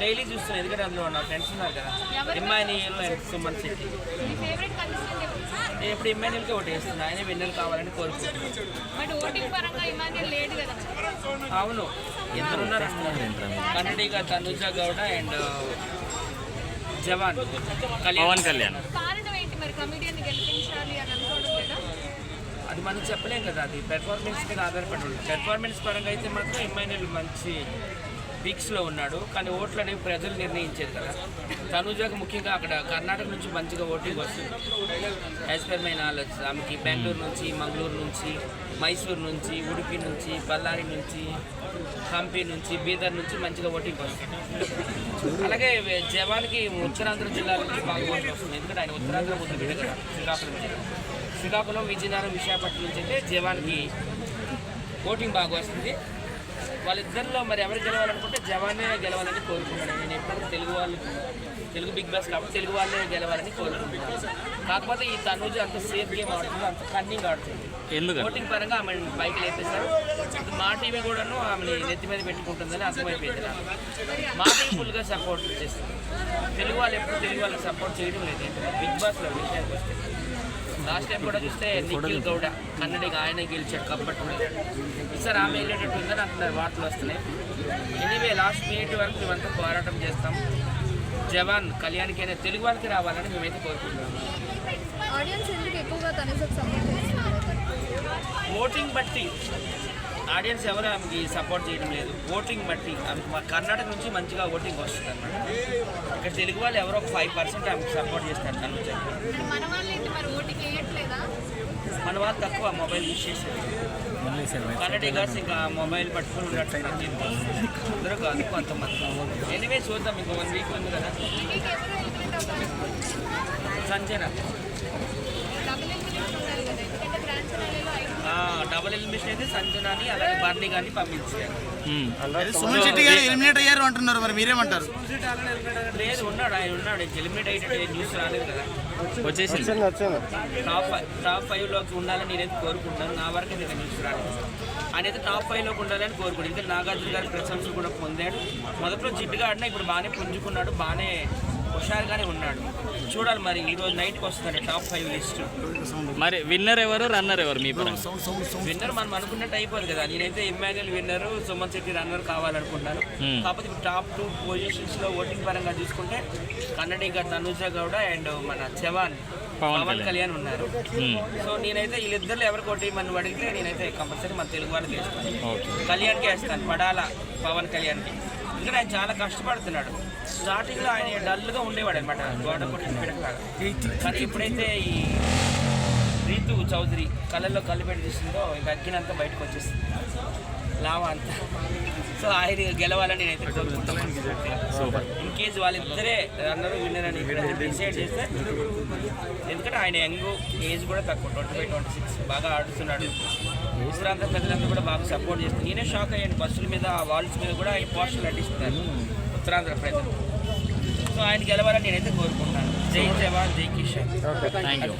Daily చూస్తున్నాను ఎందుకంటే అందులో నా ఫ్రెండ్స్ ఉన్నారు కదా. అండ్ సుమన్ శెట్టి మీ ఫేవరెట్ కంటెస్టెంట్ ఎవరు? నేను ఇప్పుడు ఇమ్మానియల్కి ఒకటి వేస్తున్నా ఆయన విన్నర్ కావాలని కోరుకుంటున్నాను బట్ ఓటింగ్ పరంగా ఇమాన్యుల్ లేడు కదా. అవును ఇద్దరున్నారు కన్నడిగా తనుజ గౌడ అండ్ జవాన్ కళ్యాణ్. పవన్ కళ్యాణ్. అది మనం చెప్పలేం కదా అది పెర్ఫార్మెన్స్ మీద ఆధారపడి ఉంటుంది. పెర్ఫార్మెన్స్ పరంగా అయితే మాత్రం ఇమ్మాన్యుల్ మంచి పీక్స్లో ఉన్నాడు. కానీ ఓట్లు అనేవి ప్రజలు నిర్ణయించేది కదా. తనుజకు ముఖ్యంగా అక్కడ కర్ణాటక నుంచి మంచిగా ఓటింగ్ వస్తుంది. యాజ్ పర్ మై నాలెడ్జ్ ఆమెకి బెంగళూరు నుంచి మంగళూరు నుంచి మైసూరు నుంచి ఉడిపి నుంచి బళ్ళారి నుంచి హంపి నుంచి బీదర్ నుంచి మంచిగా ఓటింగ్ వస్తుంది. అలాగే జవాన్కి ఉత్తరాంధ్ర జిల్లా నుంచి బాగా ఓటింగ్ వస్తుంది ఎందుకంటే ఆయన ఉత్తరాంధ్ర ముందు బిడ్డ కదా శ్రీకాకుళం జిల్లా. శ్రీకాకుళం విజయనగరం విశాఖపట్నం నుంచి అయితే జవాన్కి ఓటింగ్ బాగా వస్తుంది. వాళ్ళిద్దరిలో మరి ఎవరు గెలవాలనుకుంటే జవానే గెలవాలని కోరుకున్నాను నేను ఎప్పుడు తెలుగు వాళ్ళు తెలుగు బిగ్ బాస్ కాబట్టి తెలుగు వాళ్ళే గెలవాలని కోరుకుంటున్నాను. కాకపోతే ఈ తనుజు అంత సేఫ్ గేమ్ ఆడుతుంది అంత కన్నింగ్ ఆడుతుంది. ఓటింగ్ పరంగా ఆమె బైక్ లేపేశారు. మా టీవీ కూడాను ఆమెని నెత్తి మీద పెట్టుకుంటుందని అర్థమైపోయింది నాకు. మా టీవీ ఫుల్గా సపోర్ట్ చేస్తుంది. తెలుగు వాళ్ళు ఎప్పుడు తెలుగు వాళ్ళకి సపోర్ట్ చేయడం లేదు. బిగ్ బాస్లో విషయానికి వస్తే. లాస్ట్ టైం కూడా చూస్తే నిఖిల్ గౌడ కన్నడిగా ఆయన గెలిచాడు కప్పట్లో ఈసారి ఆమె వెళ్ళేటట్టు ఉందని అంటున్నారు వార్తలు వస్తున్నాయి. ఎనీవే లాస్ట్ మినిట్ వరకు మేమంతా పోరాటం చేస్తాం. జవాన్ కళ్యాణ్కైనా తెలుగు వాళ్ళకి రావాలని మేమైతే కోరుకుంటున్నాం. ఓటింగ్ బట్టి ఆడియన్స్ ఎవరు ఆమెకి సపోర్ట్ చేయడం లేదు. ఓటింగ్ బట్టి ఆమెకి మా కర్ణాటక నుంచి మంచిగా ఓటింగ్ వస్తుంది అనమాట ఇక్కడ తెలుగు వాళ్ళు ఎవరో ఒక ఫైవ్ పర్సెంట్ ఆమెకి సపోర్ట్ చేస్తారు మన వాళ్ళు తక్కువ మొబైల్ యూజ్ చేసేది. కన్నడిగాస్ ఇంకా మొబైల్ పట్టుకుని ఉన్నట్టున్నారు దీంతో అందరూ కాదు కొంతమంది. ఎనివే చూద్దాం ఇంకా వన్ వీక్ ఉంది కదా. సంజన డబుల్ ఎలిమినేట్ ఉండాలి కదా ఎందుకంటే గ్రాండ్ ఫినాలేలో ఐదు డబుల్ ఎలిమినేషన్ అయితే సంజనాని అలాగే బర్నీ కానీ పంపించారు. సుమన్ శెట్టి గారు ఎలిమినేట్ అయ్యారు అంటున్నారు మరి మీరేమంటారు? లేదు ఉన్నాడు ఆయన ఉన్నాడు. ఎలిమినేట్ అయ్యేటట్టు న్యూస్ రాలేదు కదా. వచ్చేసింది. టాప్ ఫైవ్ టాప్ ఫైవ్లోకి ఉండాలని నేనైతే కోరుకుంటాను నా వరకు అయితే న్యూస్ రాలేదు. ఆయన అయితే టాప్ ఫైవ్లోకి ఉండాలని కోరుకుంటాను ఇంకా నాగార్జున గారి ప్రశంసలు కూడా పొందాడు. మొదట్లో జిడ్డుగా ఆడినా ఇప్పుడు బాగానే పుంజుకున్నాడు బాగానే హుషారుగానే ఉన్నాడు. చూడాలి మరి ఈ రోజు నైట్కి వస్తుంది టాప్ ఫైవ్ లిస్ట్ మరి విన్నర్ ఎవరు రన్నర్ ఎవరు మీ విన్నర్ మనం అనుకున్నట్టు అయిపోదు కదా. నేనైతే Emmanuel winner Suman Shetty runner కావాలనుకుంటున్నాను. Hmm. కాకపోతే ఇప్పుడు టాప్ టూ పొజిషన్స్లో ఓటింగ్ పరంగా చూసుకుంటే కన్నడిగా తనుజ గౌడ అండ్ మన చవాన్ పవన్ కళ్యాణ్. ఉన్నారు. Hmm. సో నేనైతే వీళ్ళిద్దరు ఎవరికి ఒకటి మనం అడిగితే నేనైతే కంపల్సరీ మన తెలుగు వాళ్ళకి వేస్తాను ఓకే కళ్యాణ్కి వేస్తాను పడాల పవన్ కళ్యాణ్కి. ఎందుకంటే ఆయన చాలా కష్టపడుతున్నాడు. స్టార్టింగ్లో ఆయన డల్గా ఉండేవాడు అనమాట గోడ కొట్టిన కానీ ఎప్పుడైతే ఈ రీతు చౌదరి కళ్ళల్లో కళ్ళు పెట్టి తీసిందో ఇంకా అగ్గినంతా బయటకు వచ్చేసింది. లావా అంతా. సో ఆయన గెలవాలని నేనైతే కోరుకుంటాను సూపర్. ఇన్ కేసు వాళ్ళిద్దరే రన్నర్ విన్నర్ అని డిసైడ్ చేస్తే ఎందుకంటే ఆయన యంగ్ ఏజ్ కూడా తక్కువ ట్వంటీ ఫైవ్ ట్వంటీ సిక్స్ బాగా ఆడుతున్నాడు. ఉత్తరాంధ్ర ప్రజలందరూ కూడా బాగా సపోర్ట్ చేస్తారు. నేనే షాక్ అయ్యాను. బస్సుల మీద వాల్స్ మీద కూడా ఆయన పోస్టులు అంటిస్తున్నారు ఉత్తరాంధ్ర ప్రజలు సో ఆయన గెలవాలని నేనైతే కోరుకుంటున్నాను. జై జవాన్ జై కిషన్ థ్యాంక్ యూ